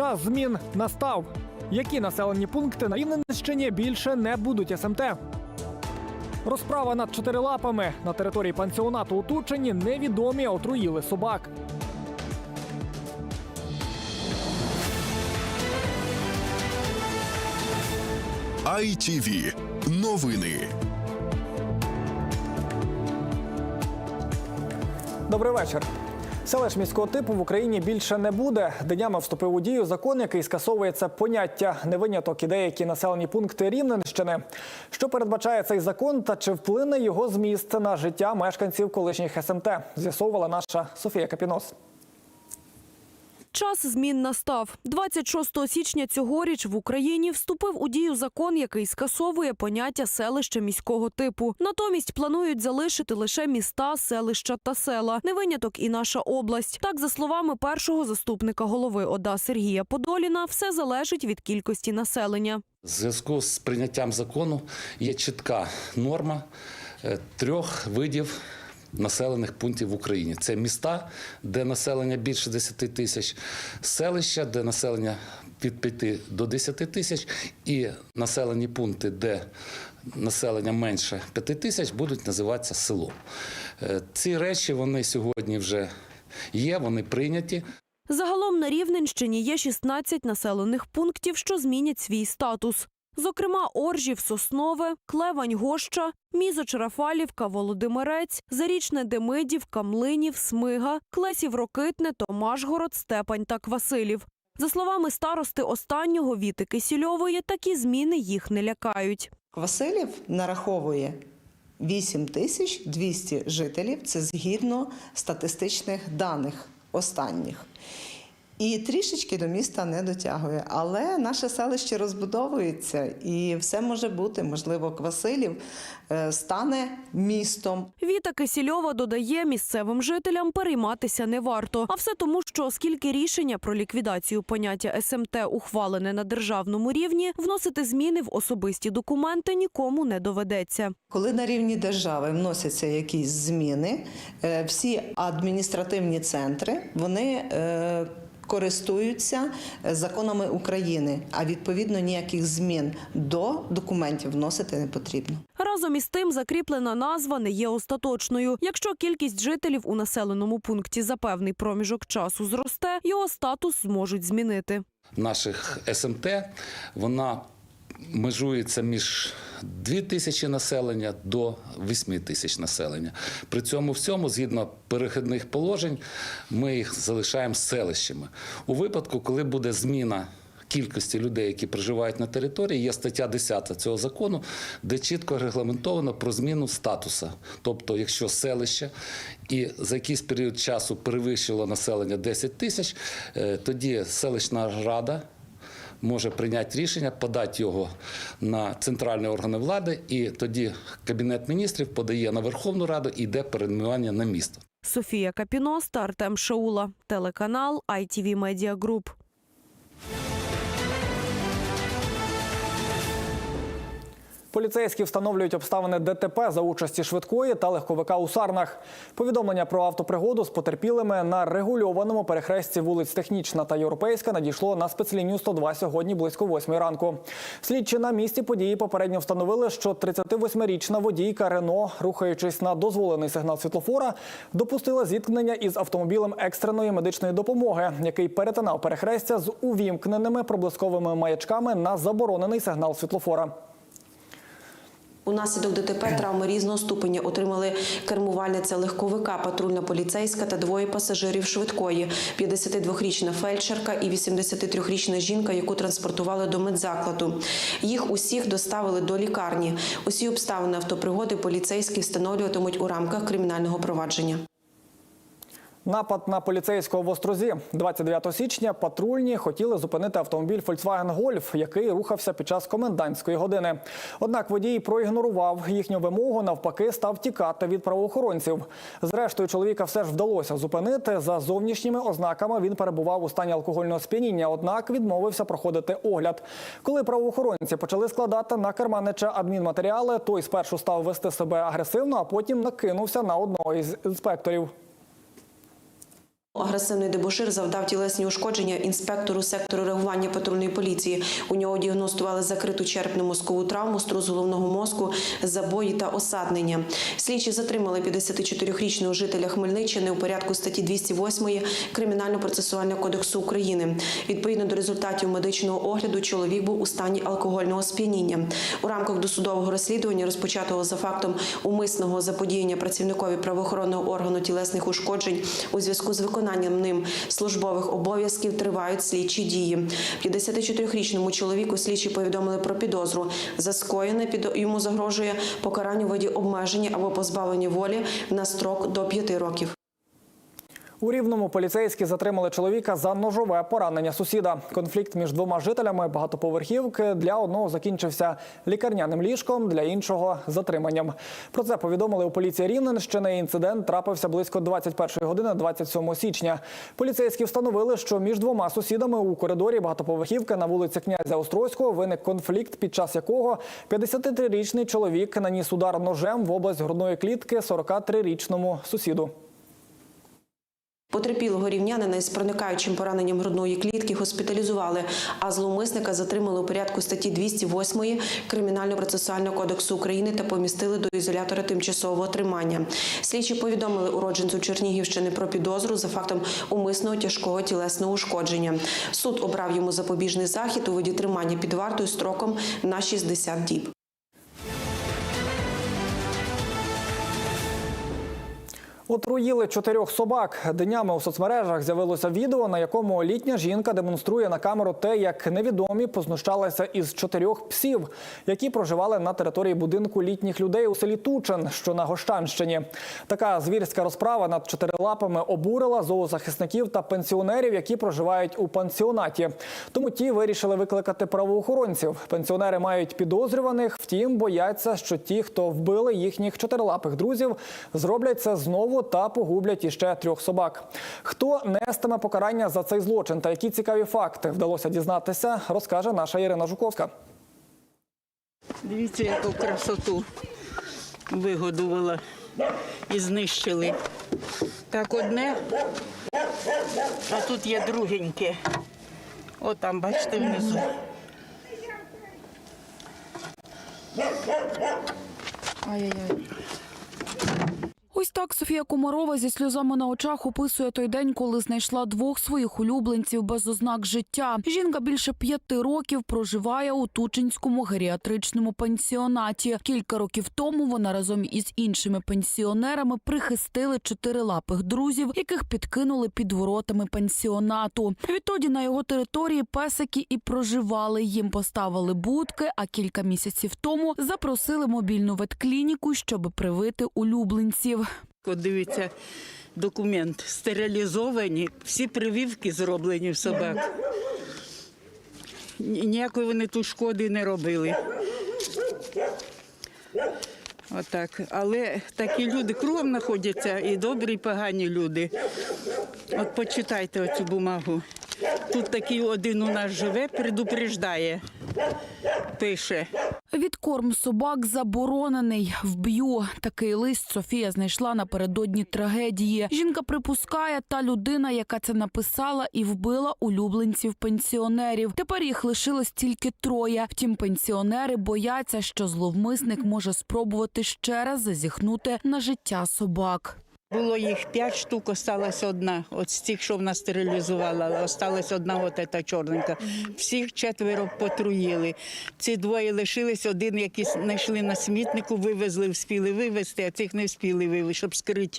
Час змін настав. Які населені пункти на Рівненщині більше не будуть СМТ? Розправа над чотирилапами на території пансіонату у Тучині невідомі отруїли собак. ITV. Новини. Добрий вечір. Селищ міського типу в Україні більше не буде. Днями вступив у дію закон, який скасовує це поняття. Не виняток і деякі населені пункти Рівненщини. Що передбачає цей закон та чи вплине його зміст на життя мешканців колишніх СМТ? З'ясовувала наша Софія Капінос. Час змін настав. 26 січня цьогоріч в Україні вступив у дію закон, який скасовує поняття селища міського типу. Натомість планують залишити лише міста, селища та села. Не виняток і наша область. Так, за словами першого заступника голови ОДА Сергія Подоліна, все залежить від кількості населення. Зв'язку з прийняттям закону є чітка норма е, трьох видів населених пунктів в Україні. Це міста, де населення більше 10 тисяч, селища, де населення від 5 до 10 тисяч, і населені пункти, де населення менше 5 тисяч, будуть називатися селом. Е, Ці речі вони сьогодні вже є, вони прийняті. Загалом на Рівненщині є 16 населених пунктів, що змінять свій статус. Зокрема, Оржів, Соснове, Клевань, Гоща, Мізо-Чарафалівка, Володимирець, Зарічне Демидівка, Млинів, Смига, Клесів Рокитне, Томашгород, Степань та Квасилів. За словами старости останнього Віти Кисільової, такі зміни їх не лякають. Василів нараховує 8 тисяч 200 жителів. Це згідно статистичних даних останніх. І трішечки до міста не дотягує. Але наше селище розбудовується і все може бути. Можливо, Квасилів е, стане містом. Віта Кисільова додає, місцевим жителям перейматися не варто. А все тому, що оскільки рішення про ліквідацію поняття СМТ ухвалене на державному рівні, вносити зміни в особисті документи нікому не доведеться. Коли на рівні держави вносяться якісь зміни, е, всі адміністративні центри вони е, користуються е, законами України, а відповідно ніяких змін до документів вносити не потрібно. Разом із тим, закріплена назва не є остаточною. Якщо кількість жителів у населеному пункті за певний проміжок часу зросте, його статус зможуть змінити. наших СМТ, вона межується між 2 тисячі населення до 8 тисяч населення. При цьому всьому, згідно перехідних положень, ми їх залишаємо селищами. У випадку, коли буде зміна кількості людей, які проживають на території, є стаття 10 цього закону, де чітко регламентовано про зміну статусу. Тобто, якщо селище і за якийсь період часу перевищило населення 10 тисяч, е, тоді селищна рада може прийняти рішення, подати його на центральні органи влади, і тоді Кабінет міністрів подає на Верховну Раду і йде перейменування на місто. Софія Капіноста, Артем Шаула. Телеканал ITV Media Group. Поліцейські встановлюють обставини ДТП за участі швидкої та легковика у Сарнах. Повідомлення про автопригоду з потерпілими на регульованому перехресті вулиць Технічна та Європейська надійшло на спецлінію 102 сьогодні близько 8 ранку. Слідчі на місці події попередньо встановили, що 38-річна водійка Рено, рухаючись на дозволений сигнал світлофора, допустила зіткнення із автомобілем екстреної медичної допомоги, який перетинав перехрестя з увімкненими проблисковими маячками на заборонений сигнал світлофора. Унаслідок ДТП травми різного ступеня отримали кермувальниця легковика, патрульна поліцейська та двоє пасажирів швидкої: 52-річна фельдшерка і 83-річна жінка, яку транспортували до медзакладу. Їх усіх доставили до лікарні. Усі обставини автопригоди поліцейські встановлюватимуть у рамках кримінального провадження. Напад на поліцейського в Острозі 29 січня. Патрульні хотіли зупинити автомобіль Volkswagen Golf, який рухався під час комендантської години. Однак водій проігнорував їхню вимогу. Навпаки, став тікати від правоохоронців. Зрештою, чоловіка все ж вдалося зупинити. За зовнішніми ознаками він перебував у стані алкогольного сп'яніння, однак відмовився проходити огляд. Коли правоохоронці почали складати на керманича адмінматеріали, той спершу став вести себе агресивно, а потім накинувся на одного із інспекторів. Агресивний дебошир завдав тілесні ушкодження інспектору сектору реагування патрульної поліції. У нього діагностували закриту черепно-мозкову травму, струс головного мозку, забої та осаднення. Слідчі затримали 54-річного жителя Хмельниччини у порядку статті 208 Кримінально-процесуального кодексу України. Відповідно до результатів медичного огляду, чоловік був у стані алкогольного сп'яніння. У рамках досудового розслідування, розпочатого за фактом умисного заподіяння працівникові правоохоронного органу тілесних ушкоджень у зв'язку з виконанням ним службових обов'язків, тривають слідчі дії. 54-річному чоловіку слідчі повідомили про підозру. За скоєне йому загрожує покарання у виді обмеження або позбавлення волі на строк до 5 років. У рівному поліцейські затримали чоловіка за ножове поранення сусіда. Конфлікт між двома жителями багатоповерхівки для одного закінчився лікарняним ліжком, для іншого затриманням. Про це повідомили у поліції Рівненщини. Інцидент трапився близько 21 години 27 січня. Поліцейські встановили, що між двома сусідами у коридорі багатоповерхівки на вулиці князя Острозького виник конфлікт, під час якого 53-річний чоловік наніс удар ножем в область грудної клітки 43-річному сусіду. Потерпілого рівнянина із проникаючим пораненням грудної клітки госпіталізували, а зловмисника затримали у порядку статті 208 Кримінально-процесуального кодексу України та помістили до ізолятора тимчасового тримання. Слідчі повідомили уродженцю Чернігівщини про підозру за фактом умисного тяжкого тілесного ушкодження. Суд обрав йому запобіжний захід у виді тримання під вартою строком на 60 діб. Отруїли чотирьох собак. Днями у соцмережах з'явилося відео, на якому літня жінка демонструє на камеру те, як невідомі познущалися із чотирьох псів, які проживали на території будинку літніх людей у селі Тучин, що на Гощанщині. Така звірська розправа над чотирилапами обурила зоозахисників та пенсіонерів, які проживають у пансіонаті. Тому ті вирішили викликати правоохоронців. Пенсіонери мають підозрюваних, втім бояться, що ті, хто вбили їхніх чотирилапих друзів, зроблять це знову та погублять іще трьох собак. Хто нестиме покарання за цей злочин та які цікаві факти вдалося дізнатися, розкаже наша Ірина Жуковська. Дивіться, яку красоту вигодувала і знищили. Так одне, а тут є другеньке. О, там, бачите, внизу. Ай-яй-яй. Так Софія Комарова зі сльозами на очах описує той день, коли знайшла двох своїх улюбленців без ознак життя. Жінка більше п'яти років проживає у Тучинському геріатричному пансіонаті. Кілька років тому вона разом із іншими пенсіонерами прихистили чотирилапих друзів, яких підкинули під воротами пансіонату. Відтоді на його території песики і проживали. Їм поставили будки, а кілька місяців тому запросили мобільну ветклініку, щоб привити улюбленців. От дивіться, документ стерилізовані, всі прививки зроблені в собак. Ніякої вони тут шкоди не робили. Отак. Але такі люди кругом знаходяться, і добрі, і погані люди. От почитайте оцю бумагу. Тут такий один у нас живе, предупреждає, пише. Відкорм собак заборонений. Вб'ю. Такий лист Софія знайшла напередодні трагедії. Жінка припускає, та людина, яка це написала і вбила улюбленців пенсіонерів. Тепер їх лишилось тільки троє. Втім, пенсіонери бояться, що зловмисник може спробувати ще раз зазіхнути на життя собак. Було їх п'ять штук, осталась одна. От з тих, що вона стерилізувала, але осталась одна от ця чорненька. Всіх четверо потруїли. Ці двоє лишились, один, який знайшли на смітнику, вивезли, вспіли вивезти, а цих не вспіли вивезти, щоб скрити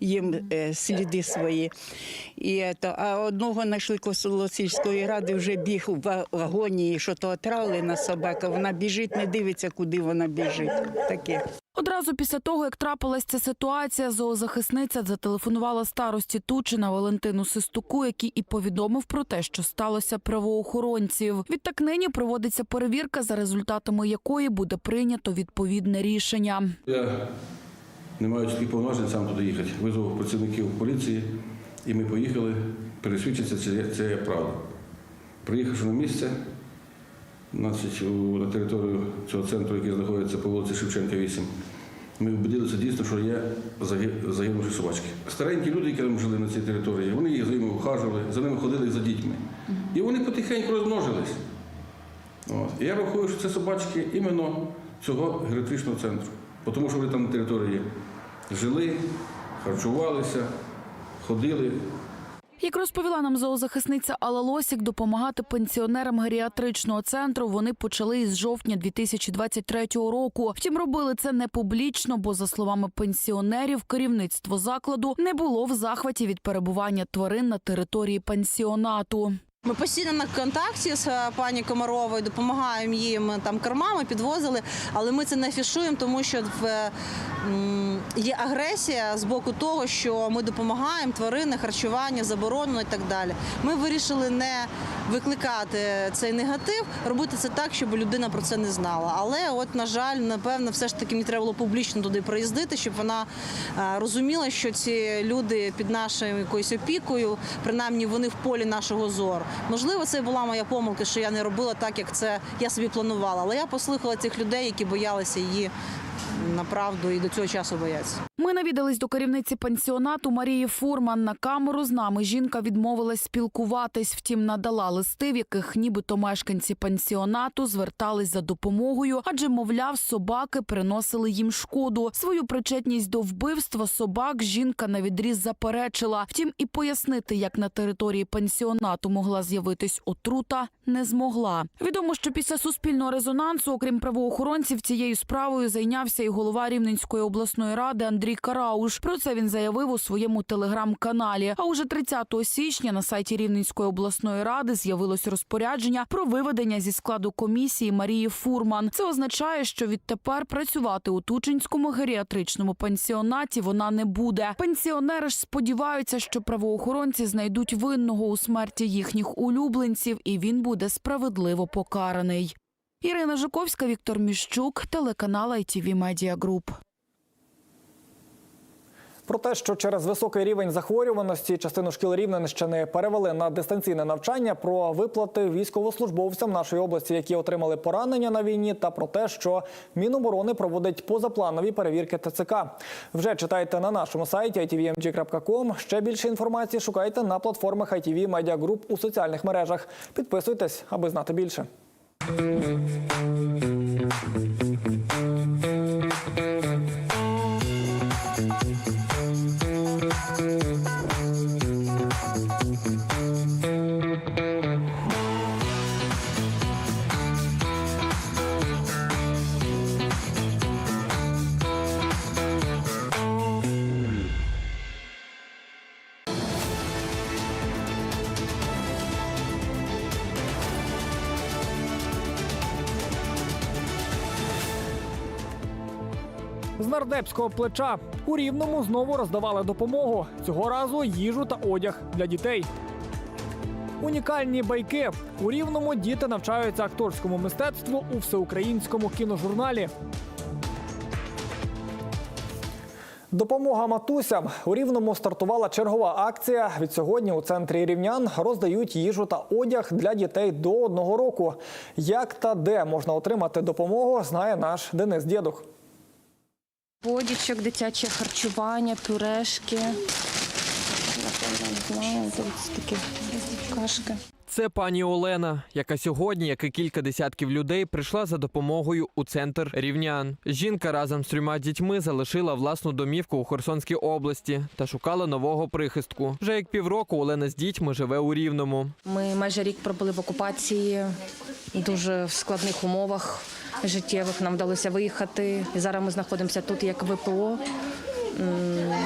їм е, сліди свої. І, ето, а одного знайшли коло сільської ради, вже біг ва- агонії, що то отравлена собака. Вона біжить, не дивиться, куди вона біжить. Таке. Одразу після того, як трапилась ця ситуація, зоозахисниця зателефонувала старості Тучина Валентину Систуку, який і повідомив про те, що сталося правоохоронців. Відтак нині проводиться перевірка, за результатами якої буде прийнято відповідне рішення. Я не маю таких повноважень сам туди їхати. Визвав працівників поліції, і ми поїхали пересвідчитися, чи це є правда. Приїхавши на місце, значить, на територію цього центру, який знаходиться по вулиці Шевченка, 8, ми вбедилися дійсно, що є заги- загинувші собачки. Старенькі люди, які там жили на цій території, вони їх за ними ухажували, за ними ходили за дітьми. І вони потихеньку розмножились. От. І я рахую, що це собачки іменно цього геріатричного центру. Тому що вони там на території жили, харчувалися, ходили, Як розповіла нам зоозахисниця Алла Лосік, допомагати пенсіонерам геріатричного центру вони почали із жовтня 2023 року. Втім, робили це не публічно, бо за словами пенсіонерів, керівництво закладу не було в захваті від перебування тварин на території пансіонату. Ми постійно на контакті з е, пані Комаровою, допомагаємо їм е, там кормами, підвозили, але ми це не афішуємо, тому що в, е, є агресія з боку того, що ми допомагаємо тварини, харчування, заборонено і так далі. Ми вирішили не викликати цей негатив, робити це так, щоб людина про це не знала. Але, от, на жаль, напевно, все ж таки мені треба було публічно туди приїздити, щоб вона е, розуміла, що ці люди під нашою якоюсь опікою, принаймні вони в полі нашого зору. Можливо, це була моя помилка, що я не робила так, як це я собі планувала. Але я послухала цих людей, які боялися її направду і до цього часу бояться. Ми навідались до керівниці пансіонату Марії Фурман. На камеру з нами жінка відмовилась спілкуватись, втім надала листи, в яких нібито мешканці пансіонату звертались за допомогою, адже, мовляв, собаки приносили їм шкоду. Свою причетність до вбивства собак жінка на відріз заперечила. Втім, і пояснити, як на території пансіонату могла з'явитись отрута, не змогла. Відомо, що після суспільного резонансу, окрім правоохоронців, цією справою зайнявся і голова Рівненської обласної ради Андрій Карауш. Про це він заявив у своєму телеграм-каналі. А уже 30 січня на сайті Рівненської обласної ради з'явилось розпорядження про виведення зі складу комісії Марії Фурман. Це означає, що відтепер працювати у Тучинському геріатричному пансіонаті вона не буде. Пенсіонери ж сподіваються, що правоохоронці знайдуть винного у смерті їхніх улюбленців, і він буде справедливо покараний. Ірина Жуковська, Віктор Міщук, телеканал ITV Media Group. Про те, що через високий рівень захворюваності частину шкіл Рівненщини перевели на дистанційне навчання, про виплати військовослужбовцям нашої області, які отримали поранення на війні, та про те, що Міноборони проводить позапланові перевірки ТЦК. Вже читайте на нашому сайті itvmg.com. Ще більше інформації шукайте на платформах ITV Media Group у соціальних мережах. Підписуйтесь, аби знати більше. Thank you. З нардепського плеча у рівному знову роздавали допомогу. Цього разу їжу та одяг для дітей. Унікальні байки у рівному діти навчаються акторському мистецтву у всеукраїнському кіножурналі. Допомога матусям у рівному стартувала чергова акція. Від сьогодні у центрі рівнян роздають їжу та одяг для дітей до одного року. Як та де можна отримати допомогу, знає наш Денис Дєдух. Водічок, дитяче харчування, пюрешки. Не знаю, тут такі кашки. Це пані Олена, яка сьогодні, як і кілька десятків людей, прийшла за допомогою у центр рівнян. Жінка разом з трьома дітьми залишила власну домівку у Херсонській області та шукала нового прихистку. Вже як півроку Олена з дітьми живе у Рівному. Ми майже рік пробули в окупації, дуже в складних умовах життєвих. Нам вдалося виїхати. І зараз ми знаходимося тут як ВПО.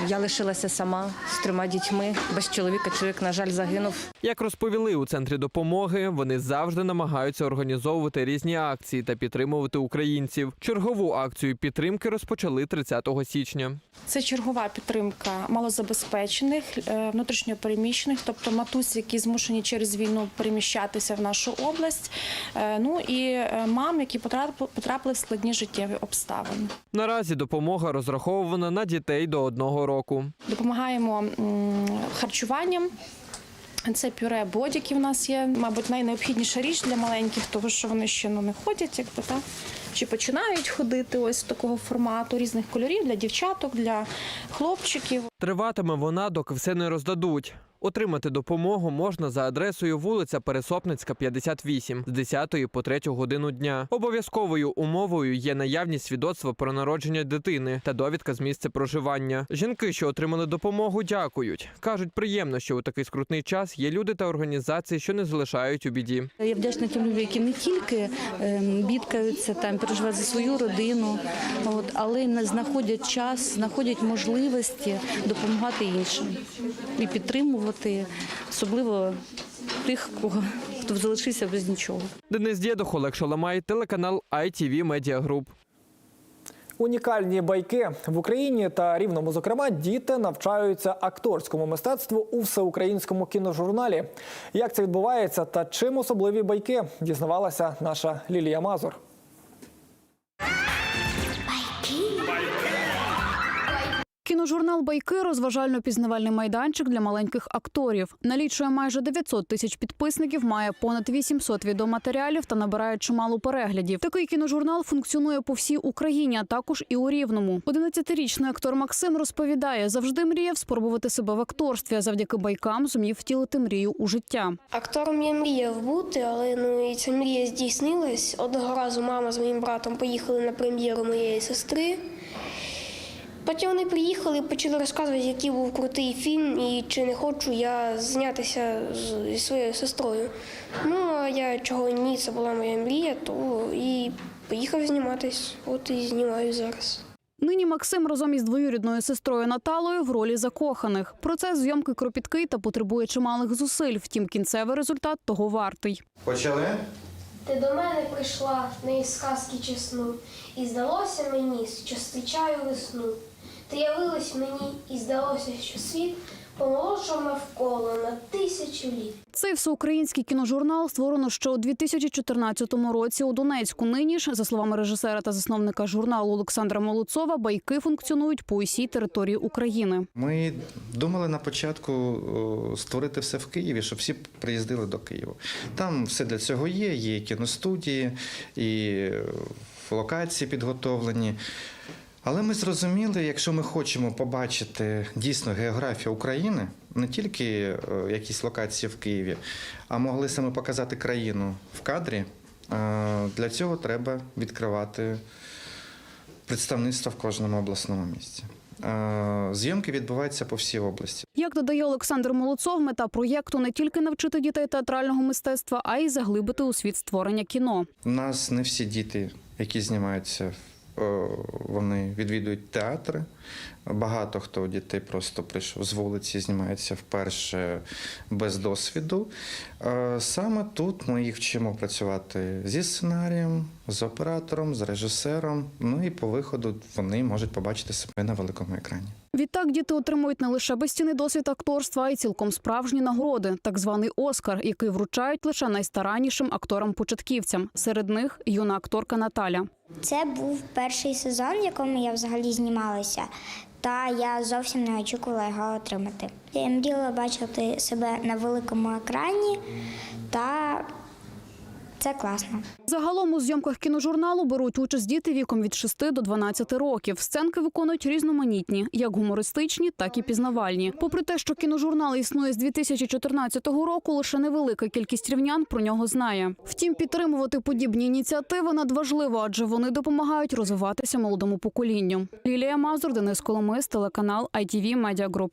Я лишилася сама з трьома дітьми. Без чоловіка чоловік, на жаль, загинув. Як розповіли у центрі допомоги, вони завжди намагаються організовувати різні акції та підтримувати українців. Чергову акцію підтримки розпочали 30 січня. Це чергова підтримка малозабезпечених, е, внутрішньопереміщених, тобто матусь, які змушені через війну переміщатися в нашу область. е, Ну і е, мам, які потрапили потрапили в складні життєві обставини. Наразі допомога розрахована на дітей до одного року. Допомагаємо харчуванням. Це пюре бодіки в нас є, мабуть, найнеобхідніша річ для маленьких, тому що вони ще ну, не ходять, якби так. Чи починають ходити ось такого формату різних кольорів для дівчаток, для хлопчиків. Триватиме вона, доки все не роздадуть. Отримати допомогу можна за адресою вулиця Пересопницька, 58, з 10 по 3 годину дня. Обов'язковою умовою є наявність свідоцтва про народження дитини та довідка з місця проживання. Жінки, що отримали допомогу, дякують. кажуть, приємно, що у такий скрутний час є люди та організації, що не залишають у біді. Я вдячна тим людям, які не тільки ем, бідкаються там, переживають за свою родину, от, але не знаходять час, знаходять можливості допомагати іншим і підтримувати, особливо тих, кого хто залишився без нічого. Денис Дєдох, Олег Шаламай, телеканал ITV Media Group. Унікальні байки в Україні та рівному, зокрема, діти навчаються акторському мистецтву у всеукраїнському кіножурналі. Як це відбувається та чим особливі байки, дізнавалася наша Лілія Мазур. Кіножурнал Байки розважально-пізнавальний майданчик для маленьких акторів. Налічує майже 900 тисяч підписників, має понад 800 відеоматеріалів та набирає чимало переглядів. Такий кіножурнал функціонує по всій Україні, а також і у Рівному. 11-річний актор Максим розповідає, завжди мріяв спробувати себе в акторстві. а Завдяки байкам зумів втілити мрію у життя. Актором я мріяв бути, але ну і ця мрія здійснилась. Одного разу мама з моїм братом поїхали на прем'єру моєї сестри. Потім вони приїхали і почали розказувати, який був крутий фільм і чи не хочу я знятися зі своєю сестрою. Ну, а я чого ні, це була моя мрія, то і поїхав зніматись. От і знімаю зараз. Нині Максим разом із двоюрідною сестрою Наталою в ролі закоханих. Процес зйомки кропіткий та потребує чималих зусиль. Втім, кінцевий результат того вартий. Почали? Ти до мене прийшла не із сказки чи сну, і здалося мені, що зустрічаю весну. Ти явилась мені, і здалося, що світ помолодшав навколо на тисячу літ. Цей всеукраїнський кіножурнал створено ще у 2014 році у Донецьку. Нині ж, за словами режисера та засновника журналу Олександра Молодцова, байки функціонують по усій території України. Ми думали на початку створити все в Києві, щоб всі приїздили до Києва. Там все для цього є. Є кіностудії, і локації підготовлені. Але ми зрозуміли, якщо ми хочемо побачити дійсно географію України, не тільки е, якісь локації в Києві, а могли саме показати країну в кадрі, е, для цього треба відкривати представництва в кожному обласному місті. Е, Зйомки відбуваються по всій області. Як додає Олександр Молодцов, мета проєкту не тільки навчити дітей театрального мистецтва, а й заглибити у світ створення кіно. У нас не всі діти, які знімаються, вони відвідують театри. Багато хто дітей просто прийшов з вулиці, знімається вперше без досвіду. Е, Саме тут ми їх вчимо працювати зі сценарієм, з оператором, з режисером. Ну і по виходу вони можуть побачити себе на великому екрані. Відтак діти отримують не лише безцінний досвід акторства, а й цілком справжні нагороди, так званий Оскар, який вручають лише найстараннішим акторам-початківцям. Серед них юна акторка Наталя. Це був перший сезон, в якому я взагалі знімалася, та я зовсім не очікувала його отримати. Я мріяла бачити себе на великому екрані, та це класно. Загалом у зйомках кіножурналу беруть участь діти віком від 6 до 12 років. Сценки виконують різноманітні, як гумористичні, так і пізнавальні. Попри те, що кіножурнал існує з 2014 року, лише невелика кількість рівнян про нього знає. Втім, підтримувати подібні ініціативи надважливо, адже вони допомагають розвиватися молодому поколінню. Лілія Мазур, Денис Коломис, телеканал ITV Media Group.